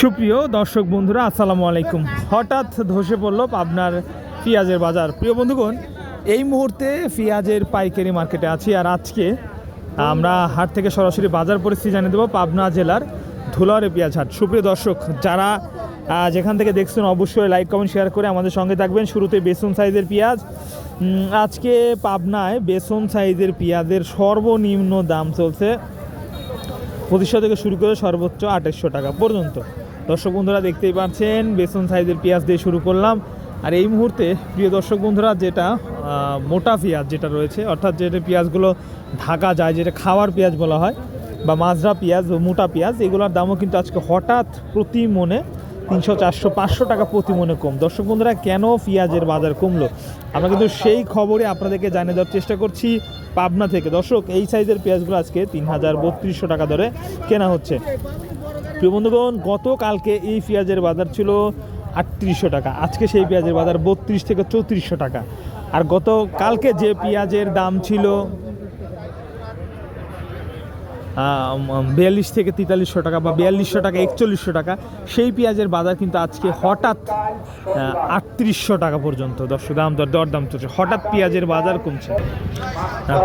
সুপ্রিয় দর্শক বন্ধুরা, আসসালামু আলাইকুম। হঠাৎ ধসে পড়ল পাবনার পেঁয়াজের বাজার। প্রিয় বন্ধুগণ, এই মুহূর্তে পেঁয়াজের পাইকারি মার্কেটে আছি আর আজকে আমরা হাট থেকে সরাসরি বাজার পরিস্থিতি জানিয়ে দেবো পাবনা জেলার ধুলারে পেঁয়াজ হাট। সুপ্রিয় দর্শক, যারা যেখান থেকে দেখছেন অবশ্যই লাইক, কমেন্ট, শেয়ার করে আমাদের সঙ্গে থাকবেন। শুরুতে বেসন সাইজের পেঁয়াজ। আজকে পাবনায় বেসন সাইজের পেঁয়াজের সর্বনিম্ন দাম চলছে পঁচিশশো থেকে শুরু করে সর্বোচ্চ আঠাশশো টাকা পর্যন্ত। দর্শক বন্ধুরা দেখতেই পাচ্ছেন, বেসন সাইজের পেঁয়াজ দিয়ে শুরু করলাম। আর এই মুহূর্তে প্রিয় দর্শক বন্ধুরা, যেটা মোটা পেঁয়াজ যেটা রয়েছে, অর্থাৎ যেটা পেঁয়াজগুলো ঢাকা যায়, যেটা খাওয়ার পেঁয়াজ বলা হয়, বা মাজরা পেঁয়াজ মোটা পেঁয়াজ, এগুলোর দামও কিন্তু আজকে হঠাৎ প্রতি মনে তিনশো, চারশো, পাঁচশো টাকা প্রতি মনে কম। দর্শক বন্ধুরা, কেন পেঁয়াজের বাজার কমলো? আমরা কিন্তু সেই খবরে আপনাদেরকে জানিয়ে দেওয়ার চেষ্টা করছি পাবনা থেকে। দর্শক, এই সাইজের পেঁয়াজগুলো আজকে তিন হাজার বত্রিশশো টাকা দরে কেনা হচ্ছে। প্রিয় বন্ধুগণ, গতকালকে এই পেঁয়াজের বাজার ছিল আটত্রিশশো টাকা। আজকে সেই পেঁয়াজের বাজার বত্রিশ থেকে চৌত্রিশশো টাকা। আর গতকালকে যে পেঁয়াজের দাম ছিল বিয়াল্লিশ থেকে তেতাল্লিশশো টাকা বা বিয়াল্লিশশো টাকা, একচল্লিশশো টাকা। সেই পেঁয়াজের বাজার কিন্তু আজকে হঠাৎ আটত্রিশশো টাকা পর্যন্ত। দর্শক, দাম দর, দরদাম চলছে। হঠাৎ পেঁয়াজের বাজার কমছে।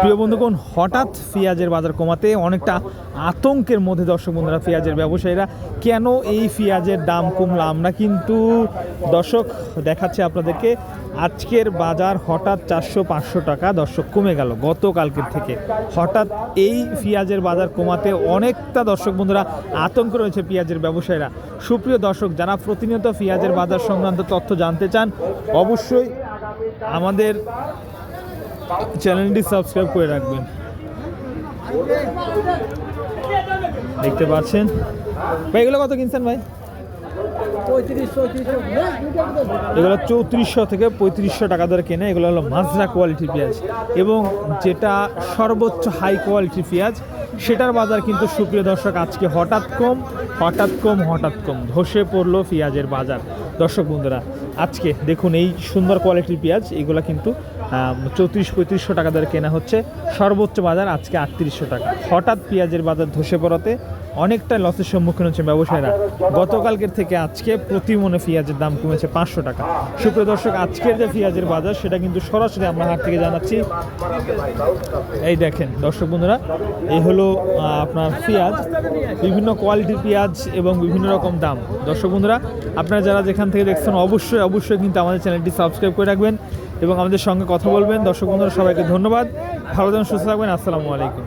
প্রিয় বন্ধুগণ, হঠাৎ পেঁয়াজের বাজার কমাতে অনেকটা আতঙ্কের মধ্যে দর্শক বন্ধুরা, পেঁয়াজের ব্যবসায়ীরা, কেন এই পেঁয়াজের দাম কমলো? আমরা কিন্তু, দর্শক, দেখাচ্ছে আপনাদেরকে, আজকের বাজার হঠাৎ চারশো পাঁচশো টাকা, দর্শক, কমে গেল গতকালকের থেকে। হঠাৎ এই পেঁয়াজের বাজার কমাতে অনেকটা দর্শক বন্ধুরা আতঙ্ক রয়েছে পেঁয়াজের ব্যবসায়ীরা। সুপ্রিয় দর্শক, যারা প্রতিনিয়ত পেঁয়াজের বাজার সংক্রান্ত তথ্য জানতে চান, অবশ্যই আমাদের চ্যানেলটি সাবস্ক্রাইব করে রাখবেন। দেখতে পাচ্ছেন? ভাই, এগুলো কত কিনছেন ভাই? এগুলো চৌত্রিশশো থেকে পঁয়ত্রিশশো টাকা দরে কেনে। এগুলো হলো মাজরা কোয়ালিটির পেঁয়াজ এবং যেটা সর্বোচ্চ হাই কোয়ালিটির পেঁয়াজ সেটার বাজার কিন্তু সুপ্রিয় দর্শক আজকে হঠাৎ কম হঠাৎ কম হঠাৎ কম। ধসে পড়ল পেঁয়াজের বাজার। দর্শক বন্ধুরা, আজকে দেখুন এই সুন্দর কোয়ালিটির পেঁয়াজ, এগুলো কিন্তু চৌত্রিশ, পঁয়ত্রিশশো টাকা দরে কেনা হচ্ছে। সর্বোচ্চ বাজার আজকে আটত্রিশশো টাকা। হঠাৎ পেঁয়াজের বাজার ধসে পড়াতে অনেকটা লসের সম্মুখীন হচ্ছে ব্যবসায়ীরা। গতকালকের থেকে আজকে প্রতি মনে পেঁয়াজের দাম কমেছে পাঁচশো টাকা। সুপ্রিয় দর্শক আজকের যে পেঁয়াজের বাজার সেটা কিন্তু সরাসরি আমরা হাট থেকে জানাচ্ছি। এই দেখেন দর্শক বন্ধুরা এই হলো আপনার পেঁয়াজ বিভিন্ন কোয়ালিটির পেঁয়াজ এবং বিভিন্ন রকম দাম। দর্শক বন্ধুরা আপনারা যারা যেখান থেকে দেখছেন অবশ্যই অবশ্যই কিন্তু আমাদের চ্যানেলটি সাবস্ক্রাইব করে রাখবেন এবং আমাদের সঙ্গে কথা বলবেন। দর্শক বন্ধুরা সবাইকে ধন্যবাদ। ভালো থাকবেন সুস্থ থাকবেন। আসসালামু আলাইকুম।